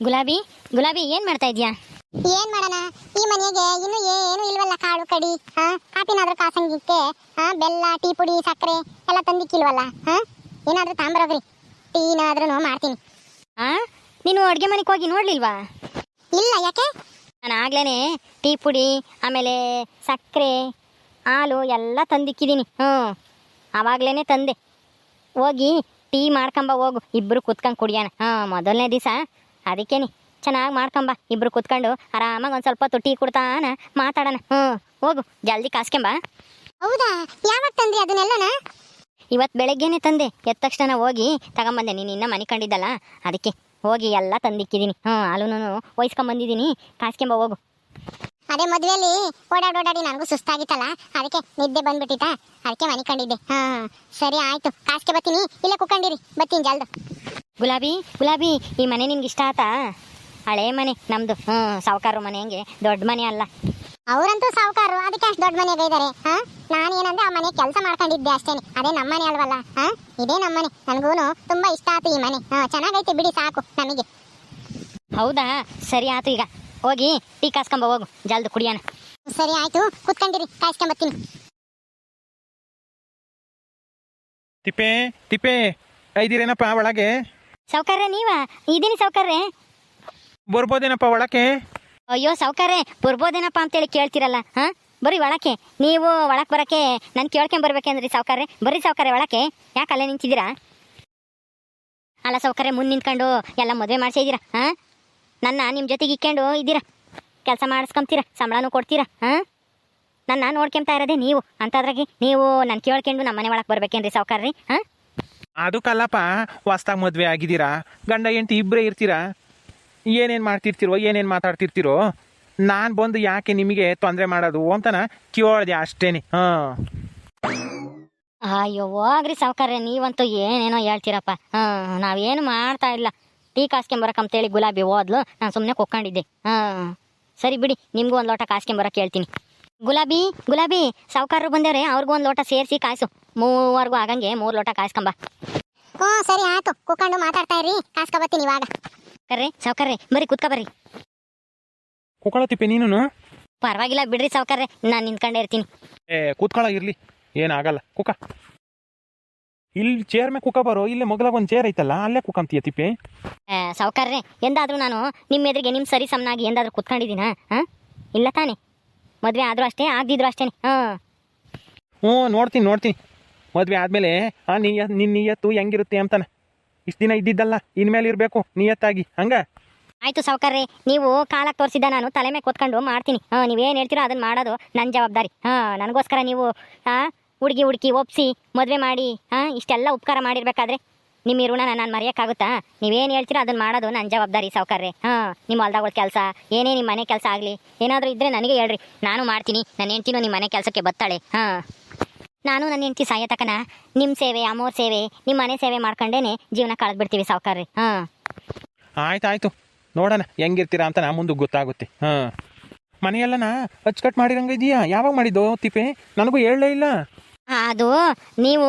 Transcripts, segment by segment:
ಗುಲಾಬಿ ಗುಲಾಬಿ ಏನ್ ಮಾಡ್ತಾ ಇದ್ಯಾ? ಏನ್ ಮಾಡೋಣ? ಈ ಮನೆಗೆ ಇನ್ನು ಏನು ಇಲ್ವಲ್ಲ ಕಾಳು ಕಡಿ ಹಾ ಕಾಪಿನಾದ್ರೂ ಕಾಸಂಗಿಕ್ಕೆ ಹಾ ಬೆಲ್ಲ ಟೀ ಪುಡಿ ಸಕ್ಕರೆ ಎಲ್ಲ ತಂದಿಕ್ಕಿಲ್ವಲ್ಲ ಹಾ ಏನಾದ್ರೂ ತಾಂಬರೋಗ್ರಿ. ಟೀನಾದ್ರೂ ಮಾಡ್ತೀನಿ. ಹಾ ನೀನು ಅಡುಗೆ ಮನೆಗೆ ಹೋಗಿ ನೋಡ್ಲಿಲ್ವಾ? ಇಲ್ಲ ಯಾಕೆ? ನಾನು ಆಗ್ಲೇನೆ ಟೀ ಪುಡಿ ಆಮೇಲೆ ಸಕ್ಕರೆ ಹಾಲು ಎಲ್ಲ ತಂದಿಕ್ಕಿದ್ದೀನಿ ಹ್ಞೂ. ಆವಾಗ್ಲೇನೆ ತಂದೆ. ಹೋಗಿ ಟೀ ಮಾಡ್ಕೊಂಬ ಹೋಗು. ಇಬ್ಬರು ಕುತ್ಕೊಂಡು ಕುಡಿಯೋಣ ಹಾಂ ಮೊದಲನೇ ದಿವಸ ಅದಕ್ಕೇನಿ. ಚೆನ್ನಾಗಿ ಮಾಡ್ಕೊಂಬ ಇಬ್ರು ಕುತ್ಕೊಂಡು ಆರಾಮಾಗಿ ಒಂದು ಸ್ವಲ್ಪ ತುಟ್ಟಿ ಕುಡ್ತಾನ ಮಾತಾಡೋಣ. ಹ್ಞೂ ಹೋಗು. ಜಲ್ದಿ ಕಾಸ್ಕೆಂಬ ಹೌದಾ? ಯಾವಾಗ ತಂದ್ರಿ ಅದನ್ನೆಲ್ಲನ? ಇವತ್ತು ಬೆಳಗ್ಗೆನೆ ತಂದೆ. ಎದ್ದ ತಕ್ಷಣ ಹೋಗಿ ತಗೊಂಬಂದೆ. ನೀನು ಇನ್ನೂ ಮನೆ ಕಂಡಿದ್ದಲ್ಲ? ಅದಕ್ಕೆ ಹೋಗಿ ಎಲ್ಲ ತಂದಿಕ್ಕಿದ್ದೀನಿ ಹ್ಞೂ ಅಲ್ಲೂ ವಹಿಸ್ಕೊಂಬಂದಿದ್ದೀನಿ ಕಾಸ್ಕೆಂಬ ಹೋಗು. ಅದೇ ಮದುವೆಯಲ್ಲಿ ಓಡಾಡಿ ಓಡಾಡಿ ನನಗೂ ಸುಸ್ತಾಗಿತ್ತಲ್ಲ? ಅದಕ್ಕೆ ನಿದ್ದೆ ಬಂದ್ಬಿಟ್ಟಿತ್ತ? ಅದಕ್ಕೆ ಮನೆ ಕಂಡಿದ್ದೆ. ಹಾ ಸರಿ ಆಯ್ತು. ಕಾಸ್ಕೆ ಬರ್ತೀನಿ. ಇಲ್ಲೇ ಕುಕ್ಕಂಡಿರಿ ಬರ್ತೀನಿ ಜಲ್ದು. ಗುಲಾಬಿ ಗುಲಾಬಿ ಈ ಮನೆ ನಿನ್ಗೆ ಇಷ್ಟ ಆತಾ? ಹಳೆ ಮನೆ ನಮ್ದು. ಹ್ಮ್ ಸಾವುಕಾರು ಮನೆ ಹಂಗೆ? ದೊಡ್ಡ ಮನೆ ಅಲ್ಲ. ಅವರಂತೂ ಸಾವುಕಾರು ಅದಕ್ಕೆ ಅಷ್ಟು ದೊಡ್ಡ ಮನೆಗೆ ಇದ್ದಾರೆ ಹಾ? ನಾನು ಏನಂದ್ರೆ ಆ ಮನೆ ಕೆಲಸ ಮಾಡ್ಕೊಂಡಿದ್ದೆ ಅಷ್ಟೇನೆ. ಅದೇ ನಮ್ಮನೆ ಅಲ್ವಲ್ಲ? ಹಾ? ಇದೇ ನಮ್ಮನೆ ನನಗೂನು ತುಂಬಾ ಇಷ್ಟ ಆತು ಈ ಮನೆ. ಹಾ ಚೆನ್ನಾಗೈತೆ ಬಿಡಿ ಸಾಕು ನಮಗೆ. ಹೌದಾ? ಸರಿ ಆಯ್ತು ಈಗ. ಹೋಗಿ ಟೀ ಕಾಸ್ಕೊಂಬ ಹೋಗು. ಜಲ್ದು ಕುಡಿಯೋಣ. ಸರಿ ಆಯ್ತು ಕುತ್ಕೊಂಡಿರಿ ಕಾಯ್ಸ್ಕೊಂಬತ್ತೀನಿ ತಿಪ್ಪೆ ತಿಪ್ಪೆ ಐದಿರೇನಪ್ಪ ಒಳಗೆ? ಸಾವುಕಾರ್ರೆ ನೀವಾ? ಇದೀನಿ ಸೌಕರ್ಯ ಬರ್ಬೋದೇನಪ್ಪ ಒಳಕ್ಕೆ? ಅಯ್ಯೋ ಸೌಕರ್ಯ ಬರ್ಬೋದೇನಪ್ಪ ಅಂತೇಳಿ ಕೇಳ್ತಿರಲ್ಲ ಹಾ? ಬರ್ರಿ ಒಳಕ್ಕೆ. ನೀವು ಒಳಕ್ಕೆ ಬರಕ್ಕೆ ನಾನು ಕೇಳ್ಕೊಂಡ್ ಬರ್ಬೇಕಂದ್ರಿ ಸಾವುಕಾರ್ರೆ. ಬರ್ರಿ ಸಾವುಕಾರ್ರೆ ಒಳಕ್ಕೆ. ಯಾಕೆ ಅಲ್ಲೇ ನಿಂತಿದ್ದೀರಾ? ಅಲ್ಲ ಸೌಕರ್ಯ ಮುಂದೆ ನಿಂತ್ಕೊಂಡು ಎಲ್ಲ ಮದುವೆ ಮಾಡ್ಸಿದ್ದೀರಾ ಹ? ನನ್ನ ನಿಮ್ಮ ಜೊತೆಗೆ ಇಕ್ಕೊಂಡು ಇದ್ದೀರಾ? ಕೆಲಸ ಮಾಡಿಸ್ಕೊಂತೀರಾ ಸಂಬಳನೂ ಕೊಡ್ತೀರಾ ಹ? ನನ್ನ ನೋಡ್ಕೊಂತ ಇರೋದೇ ನೀವು. ಅಂತದ್ರಾಗಿ ನೀವು ನಾನು ಕೇಳ್ಕೊಂಡು ನಮ್ಮ ಮನೆ ಒಳಗೆ ಬರ್ಬೇಕೇನ್ರಿ ಸಾವುಕಾರ್ರಿ ಹಾ? ಅದಕ್ಕಲ್ಲಪ್ಪ ಹೊಸ್ದಾಗಿ ಮದುವೆ ಆಗಿದ್ದೀರಾ? ಗಂಡ, ಹೆಂಡತಿ ಇಬ್ಬರೇ ಇರ್ತೀರಾ? ಏನೇನು ಮಾಡ್ತಿರ್ತಿರೋ, ಏನೇನು ಮಾತಾಡ್ತಿರ್ತಿರೋ, ನಾನು ಬಂದು ಯಾಕೆ ನಿಮಗೆ ತೊಂದರೆ ಮಾಡೋದು ಅಂತನ ಕೇಳಿದೆ ಅಷ್ಟೇನೆ. ಹಾಂ. ಅಯ್ಯೋ ಹೋಗ್ರಿ ಸಾವುಕಾರ್ರೆ, ನೀವಂತೂ ಏನೇನೋ ಹೇಳ್ತೀರಪ್ಪ. ಹಾಂ, ನಾವೇನು ಮಾಡ್ತಾ ಇಲ್ಲ. ಟೀ ಕಾಸ್ಕೊಂಬರಕ್ಕಂತೇಳಿ ಗುಲಾಬಿ ಹೋದ್ಲು. ನಾನು ಸುಮ್ಮನೆ ಕೊಕ್ಕೊಂಡಿದ್ದೆ ಹಾಂ. ಸರಿ ಬಿಡಿ, ನಿಮಗೂ ಒಂದು ಲೋಟ ಕಾಸ್ಕೊಂಬರಕ್ಕೆ ಹೇಳ್ತೀನಿ. ಗುಲಾಬಿ ಗುಲಾಬಿ, ಸಾವುಕಾರರು ಬಂದವ್ರೆ ಅವ್ರಿಗೂ ಒಂದು ಲೋಟ ಸೇರಿಸಿ ಕಾಯಿಸು. ಮೂವರೆಗೂ ಆಗಂಗೆ ಮೂರು ಲೋಟ ಕಾಸ್ಕೊಂಬ ಹ್ಞೂ ಸರಿ ಆಯ್ತು. ಕುತ್ಕೊಂಡು ಮಾತಾಡ್ತಾ ಇರಿ. ಕಾಸ್ಕೊಬತ್ತೀನಿ ಇವಾಗ. ಕರ್ರಿ ಸೌಕರ್ರಿ ಬರಿ ಕುತ್ಕ ಬರ್ರಿ. ಕುಕ್ಕಳ ತಿಪ್ಪೆ ನೀನು ಪರವಾಗಿಲ್ಲ ಬಿಡ್ರಿ ಸಾವುಕಾರ್ರೆ. ನಾನು ನಿಂತ್ಕೊಂಡೇ ಇರ್ತೀನಿ. ಏ ಕೂತ್ಕೊಳ್ಳ ಇರಲಿ. ಏನಾಗಲ್ಲ ಕುಕ್ಕ ಇಲ್ಲಿ ಚೇರ್ ಮೇಲೆ ಕುಕ್ಕ ಬರೋ? ಇಲ್ಲೇ ಮೊಗಲಾಗ ಒಂದು ಚೇರ್ ಐತಲ್ಲ ಅಲ್ಲೇ ಕುಕ್ಕಂತೀಯ ತಿಪ್ಪೆ? ಆ, ಎಂದಾದರೂ ಎಂದಾದ್ರೂ ನಾನು ನಿಮ್ಮ ಎದುರಿಗೆ ನಿಮ್ಮ ಸರಿ ಸಮನಾಗಿ ಎಂದಾದ್ರೂ ಕುತ್ಕೊಂಡಿದ್ದೀನಾ? ಹಾಂ? ಇಲ್ಲ ತಾನೇ. ಮದುವೆ ಆದರೂ ಅಷ್ಟೇ ಆಗದಿದ್ರು ಅಷ್ಟೇ ಹಾಂ. ಹ್ಞೂ ನೋಡ್ತೀನಿ ನೋಡ್ತೀನಿ. ಮದುವೆ ಆದಮೇಲೆ, ಆ ನಿಯ ನಿನ್ನ ನಿಯತ್ತು ಹೆಂಗಿರುತ್ತೆ ಅಂತಾನೆ. ಇಷ್ಟು ದಿನ ಇದ್ದಿದ್ದಲ್ಲ, ಇನ್ಮೇಲೆ ಇರಬೇಕು, ನಿಯತ್ತಾಗಿ, ಹಂಗ? ಆಯ್ತು ಸಾವುಕಾರ್ರೆ, ನೀವು ಕಾಲಕ್ಕೆ ತೋರಿಸಿದ್ದ ನಾನು ತಲೆ ಮೇಲೆ ಕೂತ್ಕೊಂಡು ಮಾಡ್ತೀನಿ. ಹಾಂ, ನೀವೇನು ಹೇಳ್ತೀರೋ ಅದನ್ನು ಮಾಡೋದು ನನ್ನ ಜವಾಬ್ದಾರಿ. ಹಾಂ, ನನಗೋಸ್ಕರ ನೀವು ಹಾಂ ಹುಡುಗಿ ಹುಡುಕಿ ಒಪ್ಸಿ, ಮದುವೆ ಮಾಡಿ, ಹಾಂ, ಇಷ್ಟೆಲ್ಲ ಉಪಕಾರ ಮಾಡಿರ್ಬೇಕಾದ್ರೆ ನಿಮ್ಮ ಋಣ ನಾನು ಮರೆಯೋಕ್ಕಾಗುತ್ತಾ? ನೀವೇನು ಹೇಳ್ತೀರೋ ಅದನ್ನು ಮಾಡೋದು ನನ್ನ ಜವಾಬ್ದಾರಿ ಸಾವುಕಾರ್ರೆ. ಹಾಂ, ನಿಮ್ಮ ಹೊಲ್ದಾಗ ಕೆಲಸ, ಏನೇ ನಿಮ್ಮ ಮನೆ ಕೆಲಸ ಆಗಲಿ, ಏನಾದರೂ ಇದ್ದರೆ ನನಗೆ ಹೇಳ್ರಿ. ನಾನು ಮಾಡ್ತೀನಿ ನನ್ನ ಹೆಂಡ್ತಿನೂ ನಿಮ್ಮ ಮನೆ ಕೆಲಸಕ್ಕೆ ಬತ್ತಾಳೆ. ಹಾಂ. ನಾನು ನನ್ನ ಹೆಂಡತಿ ಸಾಯೋ ತಕನ ನಿಮ್ಮ ಸೇವೆ ಅಮ್ಮೋರ್ ಸೇವೆ ನಿಮ್ಮ ಮನೆ ಸೇವೆ ಮಾಡ್ಕೊಂಡೇನೆ ಜೀವನ ಕಳೆದ್ ಬಿಡ್ತೀವಿ ಹಾಂ. ಆಯ್ತು ಆಯ್ತು ನೋಡೋಣ ಹೆಂಗಿರ್ತೀರಾ ಅಂತ ನಾ ಮುಂದೆ ಗೊತ್ತಾಗುತ್ತೆ. ಹಾಂ. ಮನೆಯೆಲ್ಲನ ಅಚ್ಚುಕಟ್ಟು ಮಾಡಿರಂಗ ಇದೆಯಾ ಯಾವಾಗ ಮಾಡಿದ್ದು ತಿಪೆ ನನಗೂ ಹೇಳಲೇ ಇಲ್ಲ. ಅದು ನೀವು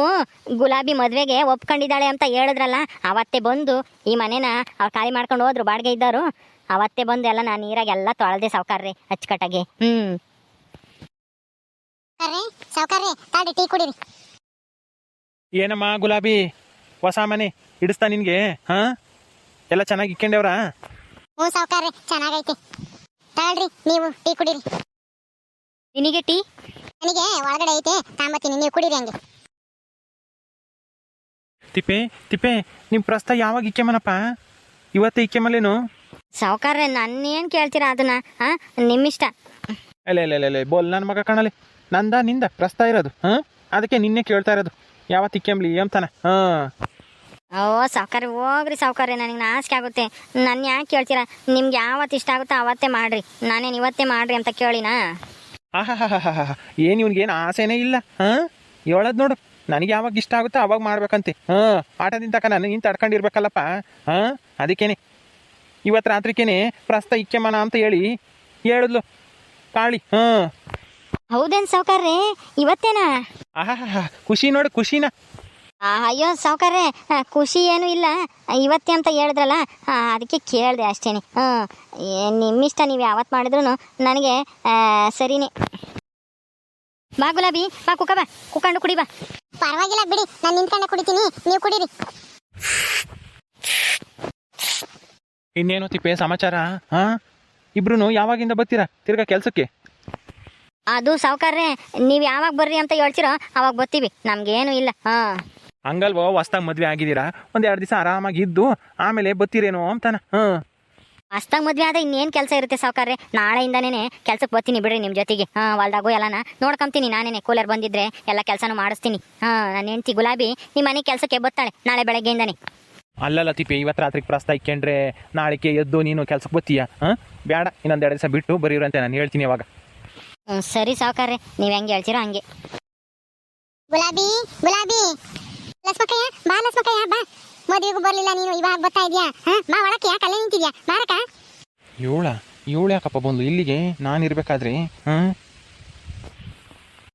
ಗುಲಾಬಿ ಮದುವೆಗೆ ಒಪ್ಕೊಂಡಿದ್ದಾಳೆ ಅಂತ ಹೇಳಿದ್ರಲ್ಲ ಅವತ್ತೇ ಬಂದು ಈ ಮನೆನ ಅವ್ರು ಖಾಲಿ ಮಾಡ್ಕೊಂಡು ಹೋದ್ರು ಬಾಡಿಗೆ ಇದ್ದಾರು ಅವತ್ತೇ ಬಂದು ಎಲ್ಲ ನಾನು ನೀರಾಗೆಲ್ಲ ತೊಳೆದೆ ಸಾವುಕಾರ್ರಿ ಅಚ್ಚುಕಟ್ಟಾಗಿ. ಹ್ಞೂ ಕರ್ರಿ ಸಾವುಕಾರ್ರಿ ತಾಡಿ ಟೀ ಕುಡೀರಿ. ಏನಮ್ಮ ಗುಲಾಬಿ ಹೊಸ ಮನೆ ಹಿಡಿಸ್ತಾ ನಿನ್ಗೆ ಹಾ? ಎಲ್ಲ ಚೆನ್ನಾಗಿ ಇಕ್ಕೊಂಡೇವ್ರಾ? ಹ್ಞೂ ಸಾವುಕಾರ್ರಿ ಚೆನ್ನಾಗೈತೆ. ತಾಳ್ರಿ ನೀವು ಟೀ ಕುಡೀರಿ. ನಿನಗೆ ಟೀ? ನನಗೆ ಒಳಗಡೆ ಐತೆ ತಾಂಬತ್ತೀನಿ ನೀವು ಕುಡೀರಿ ಹಂಗೆ. ತಿಪ್ಪೆ ತಿಪ್ಪೆ ನಿಮ್ಮ ಪ್ರಸ್ತ ಯಾವಾಗ ಇಕ್ಕೆಮನಪ್ಪ ಇವತ್ತೇ ಇಕ್ಕೆಮಲ್ಲೇನು ನನ್ನ ಏನು ಕೇಳ್ತೀರಾ ಅದನ್ನ ಹಾಂ? ನಿಮ್ಮಿಷ್ಟ. ಇಲ್ಲ ಇಲ್ಲ ಇಲ್ಲ ಇಲ್ಲ ಬೋಲ್ ನನ್ನ ಮಗ ಕಾಣಲಿ ನಂದ ನಿಂದ ಪ್ರಸ್ತಾ ಇರೋದು ಹಾಂ? ಅದಕ್ಕೆ ನಿನ್ನೆ ಕೇಳ್ತಾ ಇರೋದು. ಯಾವತ್ತು ಇಕ್ಕೆಂಬ್ಲಿ ಅಂತಾನೆ ಹಾಂ. ಓ ಸಾವ್ಕಾರಿ ಹೋಗ್ರಿ ಸಾವ್ಕಾರಿ ನನಗೆ ನಾಚಿಕೆ ಆಗುತ್ತೆ. ನನ್ನ ಯಾಕೆ ಕೇಳ್ತೀರಾ? ನಿಮ್ಗೆ ಯಾವತ್ತು ಇಷ್ಟ ಆಗುತ್ತೋ ಅವತ್ತೇ ಮಾಡ್ರಿ. ನಾನೇನು ಇವತ್ತೇ ಮಾಡ್ರಿ ಅಂತ ಕೇಳಿನಾ? ಆಹಾಹಾಹಾಹಾ ಏನು ಇವ್ನಿಗೇನು ಆಸೆನೇ ಇಲ್ಲ ಹಾ? ಹೇಳೋದು ನೋಡು. ನನಗೆ ಯಾವಾಗ ಇಷ್ಟ ಆಗುತ್ತೋ ಅವಾಗ ಮಾಡ್ಬೇಕಂತೆ. ಹಾ. ಆಟದಿಂದ ತಕ ನಾನು ನಿಂತು ತಡ್ಕೊಂಡಿರ್ಬೇಕಲ್ಲಪ್ಪ ಹಾ? ಅದಕ್ಕೇನೆ. ಇವತ್ತು ರಾತ್ರಿಕೇನೆ ಪ್ರಸ್ತ ಇಕ್ಕೆಮನ ಅಂತ ಹೇಳಿ ಹೇಳಿದ್ಲು. ಕಾಳಿ ಹಾಂ? ಹೌದೇನು ಸಾವುಕಾರ್ರಿ? ಇವತ್ತೇನಾ? ಆಹಾಹಾ ಖುಷಿ ನೋಡು ಖುಷಿನ. ಆ, ಅಯ್ಯೋ ಸಾವುಕಾರ್ರೆ ಖುಷಿ ಏನು ಇಲ್ಲ. ಇವತ್ತೇ ಅಂತ ಹೇಳಿದ್ರಲ್ಲ ಅದಕ್ಕೆ ಕೇಳಿದೆ ಅಷ್ಟೇನೆ. ಹ್ಞೂ ನಿಮ್ಮಿಷ್ಟ ನೀವು ಯಾವತ್ತು ಮಾಡಿದ್ರು ನನಗೆ ಆ, ಸರಿನೇ. ಬಾ ಗುಲಾಬಿ ಬಾ ಕುಕ್ಕ ಬಾ ಕುಕ್ಕಂಡು ಕುಡಿ ಬಾ. ಪರವಾಗಿಲ್ಲ ಬಿಡಿ ನಾನು ನಿಂತ್ಕೊಂಡೆ ಕುಡಿತೀನಿ. ನೀವು ಕುಡೀರಿ. ಇನ್ನೇನು ತಿಪ್ಪೆ ಸಮಾಚಾರ ಹಾ? ಇಬ್ರು ಯಾವಾಗಿಂದ ಬರ್ತೀರಾ? ತಿರ್ಗಾ ಕೆಲ್ಸಕ್ಕೆ? ಅದು ಸಾವುಕಾರ್ರೆ ನೀವು ಯಾವಾಗ ಬರ್ರಿ ಅಂತ ಹೇಳ್ತಿರೋ ಅವಾಗ ಬರ್ತೀವಿ. ನಮ್ಗೇನು ಇಲ್ಲ. ಹಾಂ. ಹಂಗಲ್ವೋ ಹೊಸ್ದಾಗ ಮದ್ವೆ ಆಗಿದ್ದೀರಾ? ಒಂದ್ ಎರಡು ದಿವಸ ಆರಾಮಾಗಿ ಇದ್ದು ಆಮೇಲೆ ಬತ್ತೀರೇನೋ ಅಂತಾನ. ಹ್ಮ್ ಅಷ್ಟಾಗ ಮದ್ವೆ ಆದ ಇನ್ನೇನ್ ಕೆಲಸ ಇರುತ್ತೆ ಸಾವುಕಾರ್ರೆ? ನಾಳೆಯಿಂದನೇ ಕೆಲ್ಸಕ್ಕೆ ಬರ್ತೀನಿ ಬಿಡ್ರಿ ನಿಮ್ಮ ಜೊತೆಗೆ. ಹಾ ಹೊಲ್ದಾಗು ಎಲ್ಲನ ನೋಡ್ಕೊಂತೀನಿ ನಾನೇನೆ. ಕೂಲರ್ ಬಂದಿದ್ರೆ ಎಲ್ಲ ಕೆಲಸನೂ ಮಾಡಿಸ್ತೀನಿ. ಹಾ ನನ್ನ ಹೆಂಡ್ತಿ ಗುಲಾಬಿ ನಿಮ್ಮ ಮನೆ ಕೆಲಸಕ್ಕೆ ಬತ್ತಾಳೆ ನಾಳೆ ಬೆಳಗ್ಗೆಯಿಂದನೇ. ಅಲ್ಲಲ್ಲ ತಿಪ್ಪಿ ಇವತ್ತು ರಾತ್ರಿಗೆ ಪ್ರಸ್ತ ಇಕ್ಕೊಂಡ್ರೆ ನಾಳೆಗೆ ಎದ್ದು ನೀನು ಕೆಲ್ಸಕ್ಕೆ ಬತ್ತೀಯ ಹಾ? ಬೇಡ ಇನ್ನೊಂದು ಎರಡು ದಿವಸ ಬಿಟ್ಟು ಬರೀರಂತೆ ನಾನು ಹೇಳ್ತೀನಿ ಅವಾಗ. ಸರಿ ಸಾವುಕಾರ್ರಿ ನೀವು ಹೆಂಗ್ ಹೇಳ್ತೀರೋ ಹಂಗೆ. ಗುಲಾಬಿ ಗುಲಾಬಿ. ಲಸ್ಮಕ್ಕಯ್ಯ ಬಾ ಲಸ್ಮಕ್ಕಯ್ಯ ಬಾ. ಮದುವೆಗೂ ಬರ್ಲಿಲ್ಲ ನೀನು ಇವಾಗ ಬರ್ತಾ ಇದೀಯಾ? ಹಾ ಬಾ ಒಳಕ್ಕೆ ಯಾಕೆ ಅಲ್ಲೇ ನಿಂತಿದ್ಯಾ? ಬಾರಕ ಏಳ ಏಳು ಯಾಕಪ್ಪ ಬಂದು ಇಲ್ಲಿಗೆ? ನಾನು ಇರ್ಬೇಕಾದ್ರೆ? ಹಾಂ?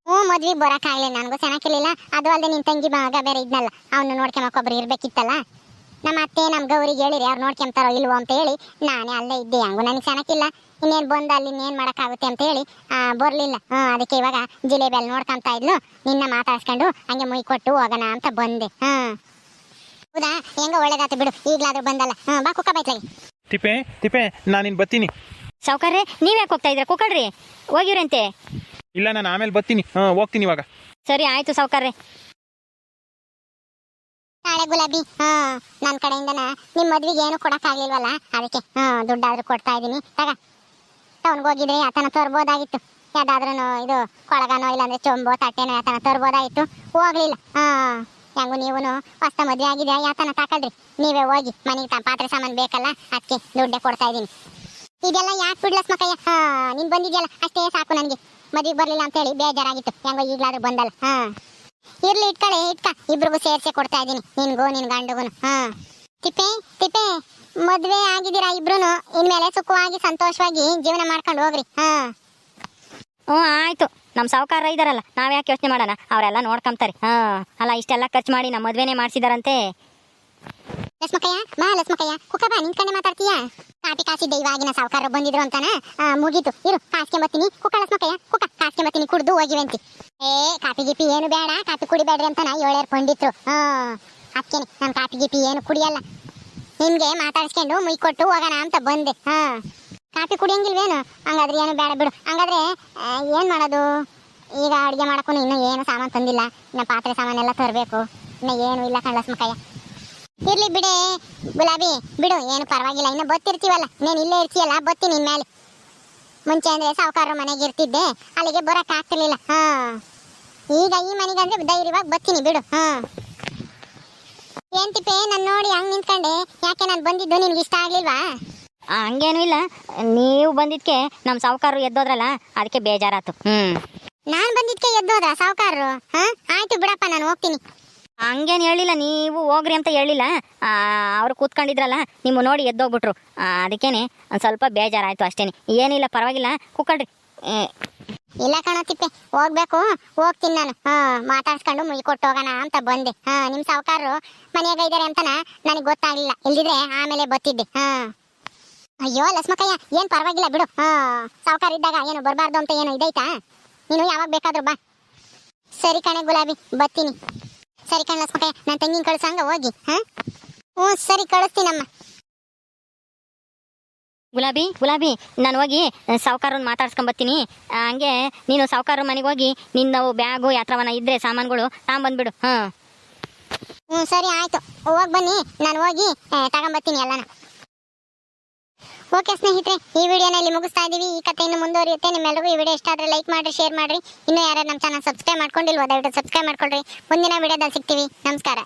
ಹ್ಞೂ ಮದ್ವೆ ಬರೋಕ್ಕಾಗಲಿಲ್ಲ ನನಗೂ ಚೆನ್ನಾಗಿರ್ಲಿಲ್ಲ ಅದು ಅಲ್ಲದೆ ನಿನ್ ತಂಗಿ ಮಗ ಬೇರೆ ಇದ್ನಲ್ಲ. ಅವನು ನೋಡ್ಕೊಂಬಕ್ಕೊಬ್ರು ಇರ್ಬೇಕಿತ್ತಲ್ಲ. ನಮ್ಮ ಅತ್ತೆ ನಮ್ಮ ಗೌರಿಗೆ ಹೇಳಿರಿ ಅವ್ರು ನೋಡ್ಕೊಂತಾರೋ ಇಲ್ವೋ ಅಂತ ಹೇಳಿ ನಾನೇ ಅಲ್ಲೇ ಇದ್ದೆ. ಹಂಗೂ ನನಗೆ ಚೆನ್ನಾಗಿಲ್ಲ ಇನ್ನೇನು ಬಂದ ಅಲ್ಲಿ ಇನ್ನೇನು ಮಾಡೋಕ್ಕಾಗುತ್ತೆ ಅಂತ ಹೇಳಿ ಆ, ಬರ್ಲಿಲ್ಲ. ಹ್ಞೂ ಅದಕ್ಕೆ ಇವಾಗ ಜಿಲೇಬಿ ಅಲ್ಲಿ ಇದ್ನು ಇದ್ಲು. ನಿನ್ನ ಮಾತಾಡ್ಸ್ಕೊಂಡು ಹಂಗೆ ಮುಯ್ ಕೊಟ್ಟು ಹೋಗೋಣ ಅಂತ ಬಂದೆ. ಹಾಂ ಹೌದಾ? ಹೆಂಗೋ ಒಳ್ಳೇದಾಯ್ತು ಬಿಡು. ಈಗಲಾದ್ರೂ ಬಂದಲ್ಲ. ಹಾಂ ಬಾ ಕುಕ್ಕ ಬೈತ್ಲಾಗಿ ತಿಪ್ಪೆ ತಿಪ್ಪೆ ನಾನಿನ್ ಬರ್ತೀನಿ. ಸಾವುಕಾರ್ರೆ ನೀವು ಯಾಕೆ ಹೋಗ್ತಾ ಇದ್ರೆ ಕುಕ್ಕಳ್ರಿ ಹೋಗಿವ್ರಂತೆ. ಇಲ್ಲ ನಾನು ಆಮೇಲೆ ಬರ್ತೀನಿ. ಹಾಂ ಹೋಗ್ತೀನಿ ಇವಾಗ. ಸರಿ ಆಯ್ತು ಸಾವುಕಾರ್ರೆ. ನಾಳೆ ಗುಲಾಬಿ. ಹಾ ನನ್ನ ಕಡೆಯಿಂದನ ನಿಮ್ಮ ಮದ್ವಿಗೆ ಏನು ಕೊಡಕ್ಕಾಗ್ಲಿಲ್ವಲ್ಲ? ಅದಕ್ಕೆ ಹಾ ದುಡ್ಡಾದ್ರೂ ಕೊಡ್ತಾ ಇದ್ದೀನಿ. ತಗ ಹೋಗಿದ್ರೆ ಯಾತನ ತರ್ಬೋದಾಗಿತ್ತು. ಯಾವ್ದಾದ್ರೂ ಇದು ಕೊಳಗನೋ ಇಲ್ಲಾಂದ್ರೆ ಚೊಂಬೋ ತಟ್ಟೆನೋ ಯಾತನ ತರ್ಬೋದಾಗಿತ್ತು. ಹೋಗ್ಲಿಲ್ಲ. ಹಾ, ಹೆಂಗು ನೀವು ಹೊಸ ಮದ್ವೆ ಆಗಿದೆ ಯಾತನ ತಾಕಲ್ರಿ ನೀವೇ ಹೋಗಿ ಮನೆಗೆ ತ ಪಾತ್ರೆ ಸಾಮಾನು ಬೇಕಲ್ಲ ಅದಕ್ಕೆ ದುಡ್ಡೇ ಕೊಡ್ತಾ ಇದ್ದೀನಿ. ಇದೆಲ್ಲ ಯಾಕೆ ಬಿಡ್ಲಸ್ ಮಕ್ಕಯ್ಯ? ಹಾ, ನೀನ್ ಬಂದಿದ್ಯಲ್ಲ, ಅಷ್ಟೇ ಸಾಕು ನನಗೆ. ಮದ್ವೆಗೆ ಬರ್ಲಿಲ್ಲ ಅಂತ ಹೇಳಿ ಬೇಜಾರಾಗಿತ್ತು. ಹೆಂಗೋ ಈಗ್ಲಾದ್ರೂ ಬಂದಲ್ಲ. ಹಾ. ಇರ್ಲಿ, ಇಟ್ಕಳೆ, ಇಟ್ಕ. ಇಬ್ರಿಗೂ ಸೇರ್ಸೆ ಕೊಡ್ತಾ ಇದ್ದೀನಿ. ನಿನ್ಗೂ, ನಿನ್ ಗಂಡಗುನು. ಹಾ. ತಿಪ್ಪೆ ತಿಪ್ಪೆ. ಮದ್ವೆ ಆಗಿದ್ದೀರಾ ಇಬ್ರುನು? ಇನ್ಮೇಲೆ ಸುಖವಾಗಿ ಸಂತೋಷವಾಗಿ ಜೀವನ ಮಾಡ್ಕೊಂಡು ಹೋಗ್ರಿ. ಹಾ. ಹ್ಞೂ ಆಯ್ತು. ನಮ್ಮ ಸಾವುಕಾರ ಇದಾರಲ್ಲ ನಾವ್ ಯಾಕೆ ಯೋಚನೆ ಮಾಡೋಣ? ಅವರೆಲ್ಲ ನೋಡ್ಕೊಂತಾರೆ ಹಾ. ಅಲ್ಲ ಇಷ್ಟೆಲ್ಲ ಖರ್ಚು ಮಾಡಿ ನಮ್ಮ ಮದ್ವೆನೆ ಮಾಡಿಸಿದಾರಂತೆ. ಲಕ್ಷ್ಮಕಯ್ಯ ಮಾ ಲಕ್ಷ್ಮಕಯ್ಯ ಕುಕ ಬಾ ನಿಂತ್ಕೊಂಡೆ ಮಾತಾಡ್ತೀಯಾ? ಕಾಪಿ ಕಾಸಿದ್ದೆ ಇವಾಗಿನ ಸಾವುಕಾರರು ಬಂದಿದ್ರು ಅಂತಾನ? ಆ, ಮುಗೀತು. ಇರು ಕಾಸ್ಕೆ ಬತ್ತೀನಿ ಕುಕ್ಕ ಲಸ್ಮಕಯ್ಯ ಕುಕ್ಕ ಕಾಸ್ಕೆ ಬತ್ತೀನಿ ಕುಡ್ದು ಹೋಗಿವಂತಿ. ಏ ಕಾಪಿ ಗಿಪಿ ಏನು ಬೇಡ ಕಾಪಿ ಕುಡಿಬೇಡ್ರಿ ಅಂತಾನ ಏಳೇರ್ ಪಂಡಿತ್ರು. ಹಾ. ಅದಕ್ಕೇನೆ ನಾನು ಕಾಪಿ ಗಿಪಿ ಏನು ಕುಡಿಯಲ್ಲ. ನಿಮ್ಗೆ ಮಾತಾಡ್ಸ್ಕೊಂಡು ಮುಯ್ ಕೊಟ್ಟು ಹೋಗೋಣ ಅಂತ ಬಂದೆ. ಹಾ. ಕಾಫಿ ಕುಡಿಯಂಗಿಲ್ವೇನು? ಹಂಗಾದ್ರೆ ಏನು ಬೇಡ ಬಿಡು. ಹಂಗಾದ್ರೆ ಏನು ಮಾಡೋದು? ಈಗ ಅಡುಗೆ ಮಾಡೋಕ್ಕೂ ಇನ್ನೂ ಏನು ಸಾಮಾನು ತಂದಿಲ್ಲ. ಇನ್ನು ಪಾತ್ರೆ ಸಾಮಾನೆಲ್ಲ ತರಬೇಕು. ಇನ್ನು ಏನು ಇಲ್ಲ ಕಣ್ಲಸ್ಮಕಯ್ಯ ಇರ್ಲಿ ಬಿಡೆ ಗುಲಾಬಿ. ಬಿಡು, ಏನು ಪರವಾಗಿಲ್ಲ. ಇನ್ನು ಬತ್ತಿರ್ತೀವಲ್ಲ. ನೀನು ಇಲ್ಲೇ ಇರ್ತೀಯಲ್ಲ, ಬತ್ತಿ ನಿನ್ ಮೇಲೆ. ಮುಂಚೆ ಅಂದ್ರೆ ಸಾವುಕಾರ ಮನೆಗೆ ಇರ್ತಿದ್ದೆ. ಅಲ್ಲಿಗೆ ಬರಕ್ ಆಗ್ತಿರ್ಲಿಲ್ಲ. ಹಾ. ಈಗ ಈ ಮನೆಗೆ ಅಂದ್ರೆ ಧೈರ್ಯವಾಗಿ ಬತ್ತೀನಿ ಬಿಡು. ಹಾ. ಏನ್ ತಿಪ್ಪೆ ನಾನು ನೋಡಿ ಹಂಗ್ ನಿಂತ್ಕೊಂಡೆ. ಯಾಕೆ ನಾನು ಬಂದಿದ್ದು ನಿನ್ಗೆ ಇಷ್ಟ ಆಗ್ಲಿಲ್ವಾ? ಹಂಗೇನು ಇಲ್ಲ. ನೀವು ಬಂದಿದ್ಕೆ ನಮ್ಮ ಸಾವುಕಾರರು ಎದ್ದೋದ್ರಲ್ಲ ಅದಕ್ಕೆ ಬೇಜಾರಾತು. ಹ್ಞೂ ನಾನ್ ಬಂದಿದ್ಕೆ ಎದ್ದೋದ ಸಾವುಕಾರರು? ಹಾ? ಆಯ್ತು ಬಿಡಪ್ಪ ನಾನು ಹೋಗ್ತೀನಿ. ಹಂಗೇನು ಹೇಳಿಲ್ಲ ನೀವು ಹೋಗ್ರಿ ಅಂತ ಹೇಳಿಲ್ಲ. ಅವರು ಕೂತ್ಕೊಂಡಿದ್ರಲ್ಲ ನಿಮ್ಮ ನೋಡಿ ಎದ್ದೋಗ್ಬಿಟ್ರು. ಅದಕ್ಕೇನೆ ಒಂದು ಸ್ವಲ್ಪ ಬೇಜಾರಾಯಿತು ಅಷ್ಟೇನೆ. ಏನಿಲ್ಲ ಪರವಾಗಿಲ್ಲ. ಕೂತ್ಕೊಳ್ರಿ. ಇಲ್ಲ ಕಣ ತಿಪ್ಪೆ, ಹೋಗ್ಬೇಕು. ಹೋಗ್ತೀನಿ ನಾನು. ಹಾ, ಮಾತಾಡ್ಸ್ಕೊಂಡು ಮುಗಿಕೊಟ್ಟು ಹೋಗೋಣ ಅಂತ ಬಂದೆ. ಹಾ, ನಿಮ್ ಸಾವುಕಾರರು ಮನೆಯಾಗ ಇದಾರೆ ಅಂತನ ನನಗೆ ಗೊತ್ತಾಗ್ಲಿಲ್ಲ. ಇಲ್ದಿದ್ರೆ ಆಮೇಲೆ ಬತ್ತಿದ್ದೆ ಹಾ. ಅಯ್ಯೋ ಲಸ್ಮಕಯ್ಯ ಏನ್ ಪರವಾಗಿಲ್ಲ ಬಿಡು. ಹಾ, ಸಾವುಕಾರ ಇದ್ದಾಗ ಏನು ಬರಬಾರ್ದು ಅಂತ ಏನು ಇದೈತಾ ನೀನು ಯಾವಾಗ ಬೇಕಾದ್ರು ಬಾ. ಸರಿ ಕಣೆ ಗುಲಾಬಿ ಬತ್ತೀನಿ ಸರಿ ಕಣೆ ಲಸ್ಮಕಯ್ಯ ನಾನು ತಂಗಿನ ಕಳ್ಸಂಗ ಹೋಗಿ ಹಾ? ಹ್ಞೂ ಸರಿ ಕಳಿಸ್ತೀನಮ್ಮ. ಗುಲಾಬಿ ಗುಲಾಬಿ, ನಾನು ಹೋಗಿ ಸಾವುಕಾರನ ಮಾತಾಡ್ಸ್ಕೊಂಬತ್ತೀನಿ ಹಂಗೆ ನೀನು ಸಾವುಕಾರ ಮನೆಗೆ ಹೋಗಿ ನಿನ್ನ ಬ್ಯಾಗು ಯಾತ್ರವನ ಇದ್ರೆ ಸಾಮಾನುಗಳು ತಗೊಂಬಂದ್ಬಿಡು ಹಾಂ. ಹ್ಞೂ ಸರಿ, ಆಯ್ತು. ಹೋಗಿ ಬನ್ನಿ, ನಾನು ಹೋಗಿ ತಗೊಂಬತ್ತೀನಿ ಎಲ್ಲನ. ಓಕೆ ಸ್ನೇಹಿತರೆ, ಈ ವಿಡಿಯೋನ ಇಲ್ಲಿ ಮುಗಿಸ್ತಾ ಇದೀವಿ. ಈ ಕಥೆ ಇನ್ನು ಮುಂದುವರಿಯುತ್ತೆ. ನಿಮ್ಮೆಲ್ಲರಿಗೂ ಈ ವಿಡಿಯೋ ಇಷ್ಟ ಆದರೆ ಲೈಕ್ ಮಾಡಿ ಶೇರ್ ಮಾಡಿರಿ. ಇನ್ನೂ ಯಾರು ನಮ್ಮ ಚಾನಲ್ ಸಬ್ಸ್ಕ್ರೈಬ್ ಮಾಡ್ಕೊಂಡಿಲ್ವೋ, ದಯವಿಟ್ಟು ಸಬ್ಸ್ಕ್ರೈಬ್ ಮಾಡ್ಕೊಳ್ರಿ. ಮುಂದಿನ ವಿಡಿಯೋದಲ್ಲಿ ಸಿಗ್ತೀವಿ. ನಮಸ್ಕಾರ.